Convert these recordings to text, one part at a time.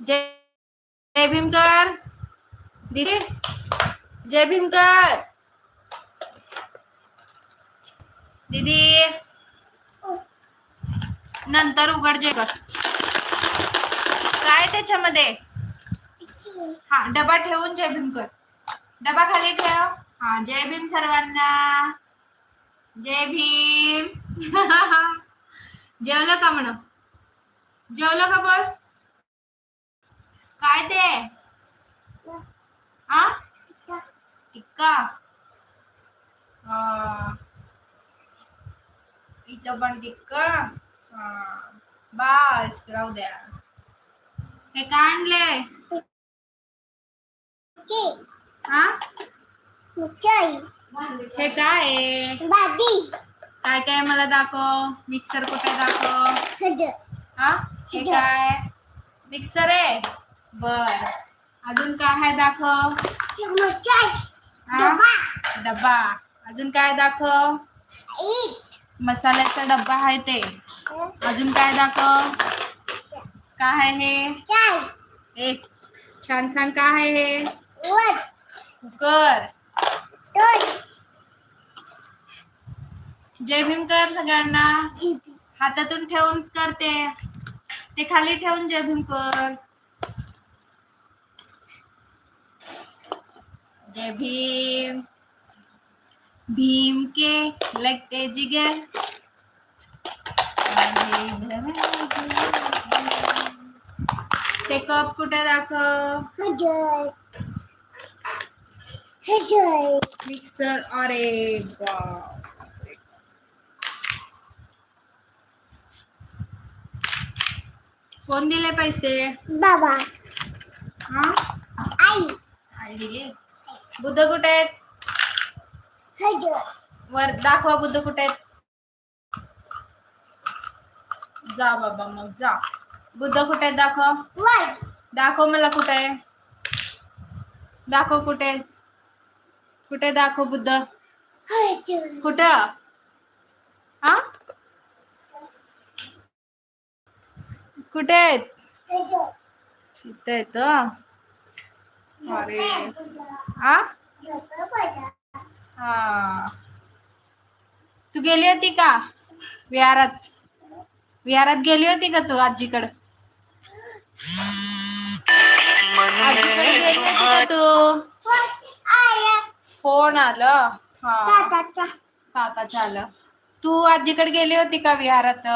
जय जय भीमकर. दीदी जय भीमकर. दीदी. नंतर उघड जे कर काय त्याच्यामध्ये? हा डबा ठेवून जय भीम कर डबा खाली ठेव. हा जय भीम सर्वांना. जय भीम. जेवलं का म्हण जेवलं का बोल? काय ते आ टिक्का इथं पण टिक्का. बस राहू द्या. हे काय आणले? हा? हे काय? काय काय मला दाखव? मिक्सर कुठे दाखव? हा? हे काय? मिक्सर आहे? बर. अजून काय आहे दाखव? डब्बा. अजून काय दाखव? मसाल्याचा डब्बा आहे ते. अजून काय दाखव? काय आहे हे? एक. छान छान काय आहे हे? कुकर. जय भीम कर सगळ्यांना. हातातून ठेवून करते. ते खाली ठेवून जय भीम कर. जय भीम। भीम के लगते जिगर। कुठे दाखव मिक्सर अरे बाप. कोण दिले पैसे? बाबा। हा? आई। आई दिले? बुद्ध कुठे आहेत? वर दाखवा बुद्ध कुठे आहेत? जा बाबा मग जा. बुद्ध कुठे आहेत? दाखव. दाखव मला कुठे आहे. दाखव कुठे? कुठे दाखव बुद्ध? कुठं? हा कुठे आहेत? इथं हं. अरे हा हा. तू गेली होती का? विहारात. विहारात गेली होती का तू आजीकडं? आजीकडे गेली होती का तू? फोन आलं. हा. काकाचं आलं. तू आजीकडे गेली होती का विहारात?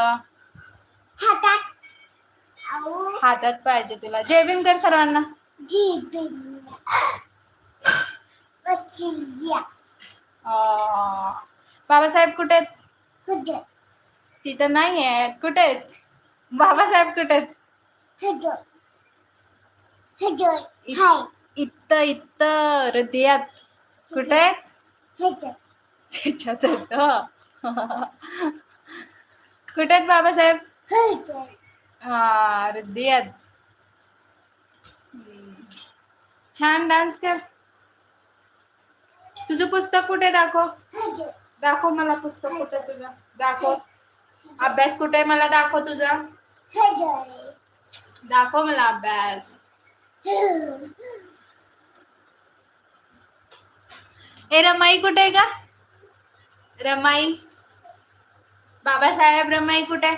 हातात. पाहिजे तुला. जय भीम कर सर्वांना. बाबासाहेब कुठे आहेत तिथं नाही आहेत कुठे आहेत बाबासाहेब कुठे आहेत इत्त इत्त हृदयात. कुठे? आहेत त्याच्यात. कुठे आहेत बाबासाहेब? हा हृदयात. छान डान्स कर. तुझं पुस्तक कुठे दाखव? दाखव मला पुस्तक कुठे तुझं. दाखव. अभ्यास कुठे मला दाखव तुझा. दाखव मला अभ्यास. ए रमाई कुठे आहे का रमाई. बाबासाहेब रमाई कुठे?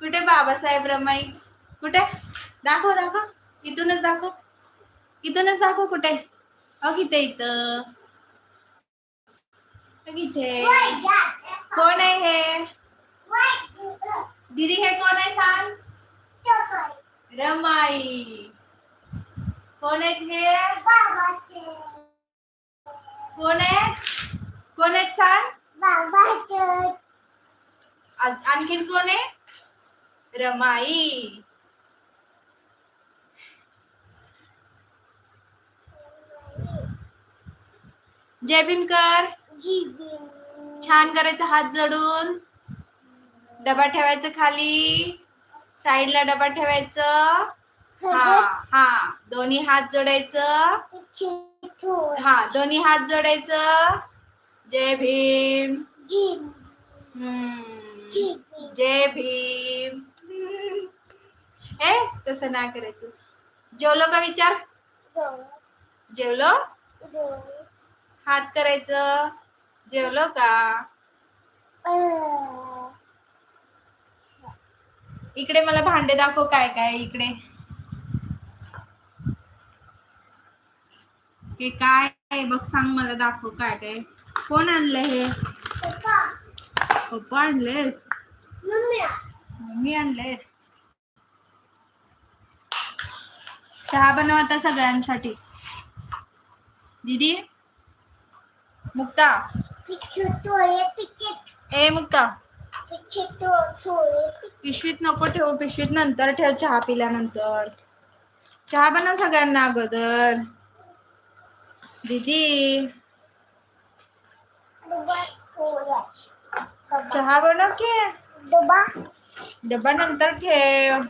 कुठे बाबासाहेब रमाई? कुठे? दाखव दाखव. इथूनच दाखव. इथूनच दाखव कुठे? अ किथे इथं. अ, कोण आहे हे? दीदी हे कोण आहे सांग? रमाई. कोण आहेत हे? कोण आहेत? कोण आहेत सांग? आणखीन कोण आहे? रमाई. जय भीम कर छान करायचं हात जोडून. डबा ठेवायचं खाली. साईडला डबा ठेवायचं. हा हा. दोन्ही हात जोडायचं. हा दोन्ही हात जोडायचं. जय भीम. हम्म. जय भीम. ए तसं नाही करायचं. जेवलो का विचार? दोन जेवलो? हात करायचं. जेवलो का? इकडे मला भांडे दाखव काय काय इकडे. हे काय बघ सांग मला दाखव काय काय कोण आणलं हे? पप्पा आणले? मम्मी आणले. चहा बनवता सगळ्यांसाठी. दीदी? मुक्ता. ए मुक्ता. पिशवीत नको ठेव पिशवीत नंतर ठेव चहा पिल्यानंतर. चहा बनव सगळ्यांना अगोदर. दीदी. डबा डबा चहा बनव की? डबा. डब्बा नंतर ठेव.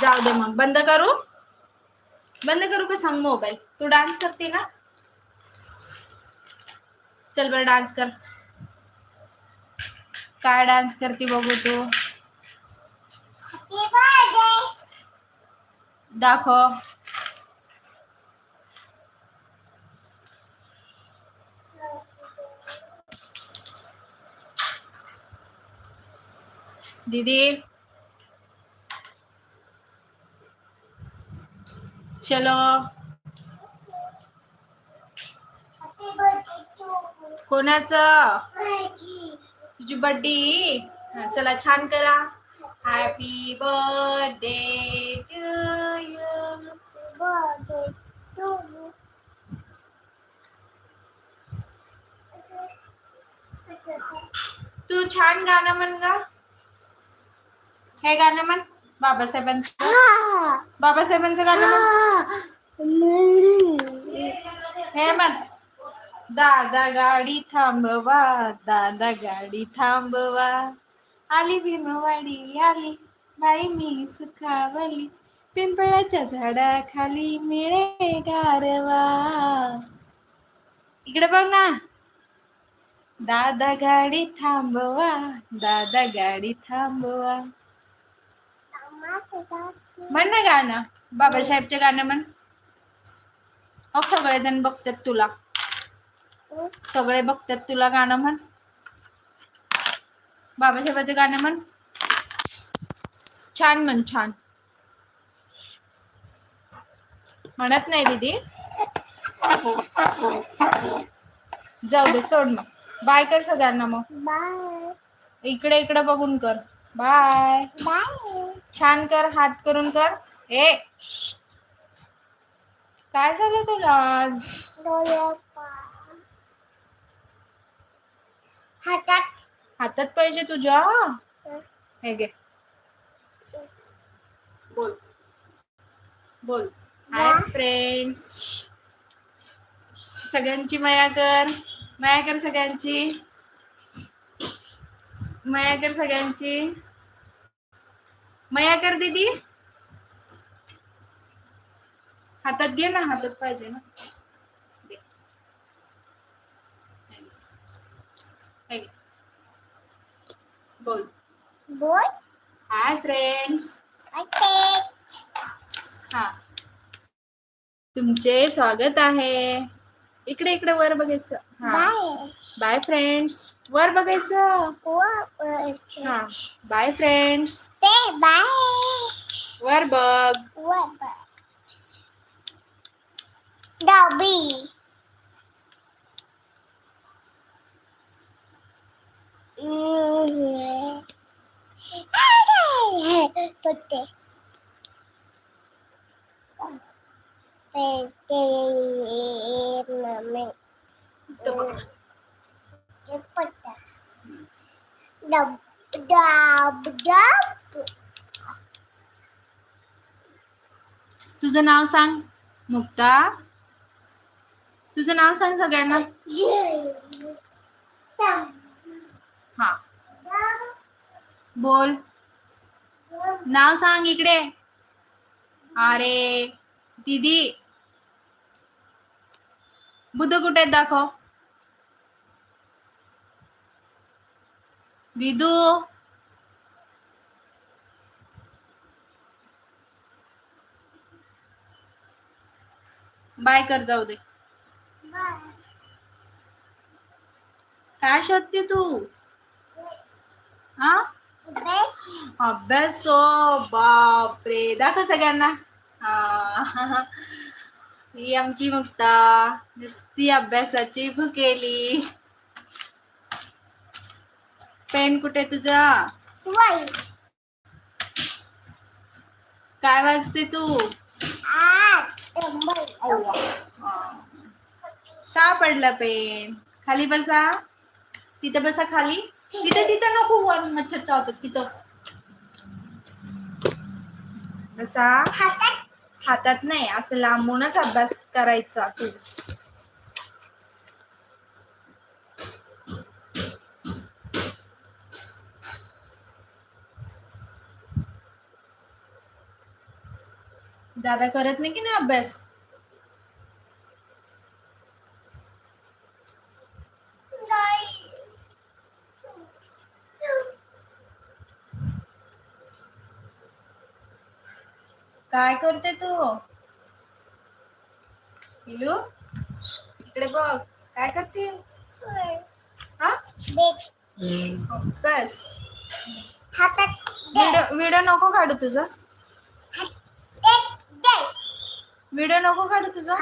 जाऊ दे मग. बंद करू? बंद करू का सांग मोबाईल तू डान्स करते ना? चल बरं डान्स कर। काय डान्स करते बघू तू? दाखव। दीदी चलो। कोणाच? तुझी बर्थडे चला छान करा. हॅपी बर्थडे टू यू तू छान गाणं म्हण गा. हे गाणं म्हण. बाबासाहेबांचं बाबासाहेबांचं गाणं हे म्हण. दादा गाडी थांबवा दादा गाडी थांबवा. आली भीमवाडी आली. बाई मी सुखावली. पिंपळाच्या झाडाखाली मिळे गारवा. इकडे बघ ना. दादा गाडी थांबवा दादा गाडी थांबवा. म्हण ना गाणं. बाबासाहेबचे गाणं म्हण. हो सगळेजण बघतात तुला. सगळे बघतात तुला गाणं म्हण. बाबासाहेबाचं गाणं म्हण. छान म्हण छान. म्हणत नाही दीदी. जाऊ दे सोड मग. बाय कर सगळ्यांना मग. बाय. इकडे इकडे बघून कर. बाय. बाय. छान कर हात करून कर. ए. काय झालं तुला आज? हातात. हातात पाहिजे तुझ्या? हे. घे. बोल. बोल. हाय फ्रेंड्स सगळ्यांची माया कर. माया कर सगळ्यांची. माया कर सगळ्यांची. माया कर दीदी. हातात घे ना हातात पाहिजे ना. बोल. बोल. हाय फ्रेंड्स हा. तुमचे स्वागत आहे. इकडे इकडे वर बघायचं. हा. बाय फ्रेंड्स वर बघायचं. हा बाय फ्रेंड्स ते बाय वर बघ. वर डबी पत्ते पत्ते मम्मी इथं बघ. पत्ता डब डब डब तुझं नाव सांग. मुक्ता. तुझं नाव सांग सगळ्यांना. हा. बोल. नाव सांग इकडे. अरे दीदी. बुद्ध कुठे आहेत दाखव. दिदू. बाय कर जाऊ दे. काय शोधते तू? हा? अभ्यास बापरे. दाखव सगळ्यांना. हा. ही आमची मुक्ता. नुसती अभ्यासाची भुकेली. पेन कुठे तुझा? काय वाजते तू? सापडला पेन. खाली बसा. तिथं बसा खाली. तिथं तिथं नको वर मच्छर चावतात तिथं. बसा. हातात नाही असं लांबूनच अभ्यास करायचा तू. दादा करत नाही की नाही अभ्यास? काय करते तू? इलू इकडे बघ. काय करते? हा? अभ्यास व्हिडिओ व्हिडिओ नको काढू तुझा. व्हिडिओ नको काढू तुझा?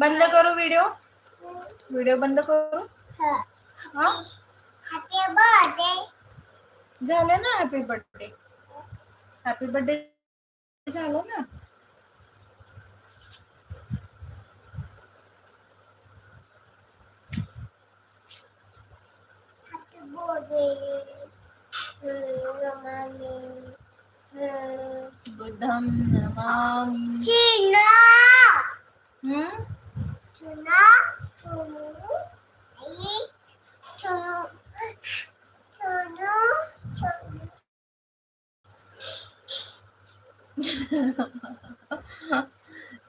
बंद करू व्हिडिओ व्हिडिओ बंद करू? हा. झालं ना हॅपी बर्थडे हॅपी बर्थडे झालं ना? बुद्धम नमामि Cina, हम्म Cina, Cunu, Ai, Cunu, Cunu, Cunu.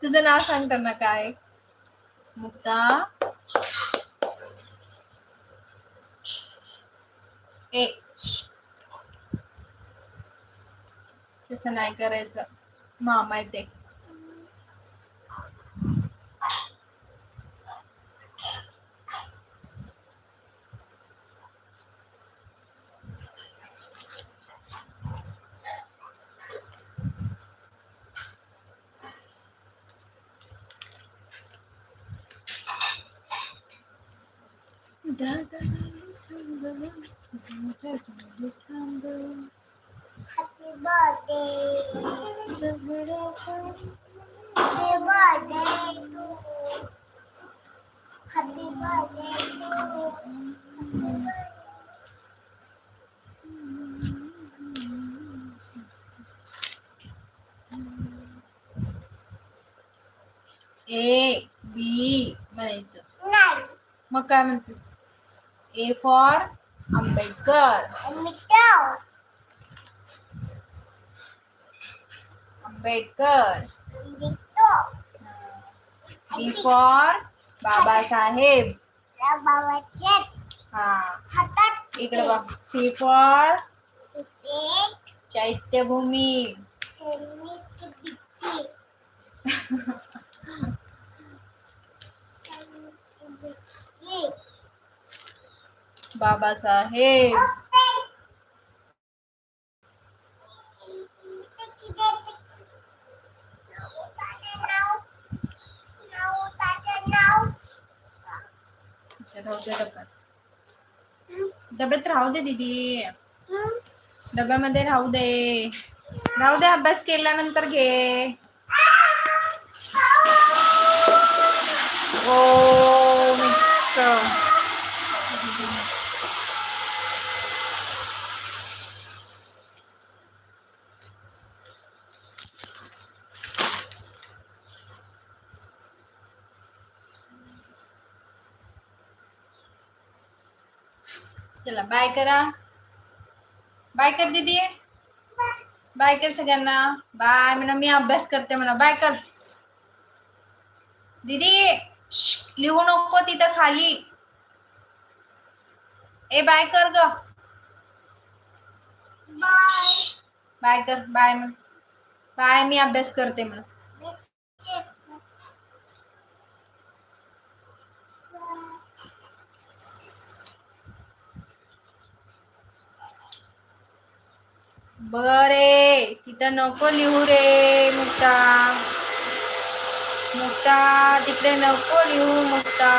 तुझं नाव सांग त्यांना काय मुक्ता ए तसं नाही करायचं. मामा येते. ए बी म्हणायचं. मग काय म्हणते? A for Ambedkar. आंबेडकर मिठो बी फॉर बाबासाहेब बाबाचे हा हातात इकडे बघ सी फॉर एक चैत्यभूमी चरणीची भीती भीती बाबासाहेब राहू दे डब्यात. डब्यात राहू दे दीदी. डब्यामध्ये राहू दे. राहू दे अभ्यास केल्यानंतर घे. ओ मिक्स चला बाय करा. बाय कर दीदी. बाय कर सगळ्यांना. बाय म्हणा मी अभ्यास करते म्हणा. बाय कर. दीदी लिहू नको तिथं खाली. ए बाय कर ग. बाय बाय कर बाय म्हण. बाय मी अभ्यास करते म्हणा. बरे तिथं नको लिहू रे मुक्ता. मुक्ता तिकडे नको लिहू मुक्ता.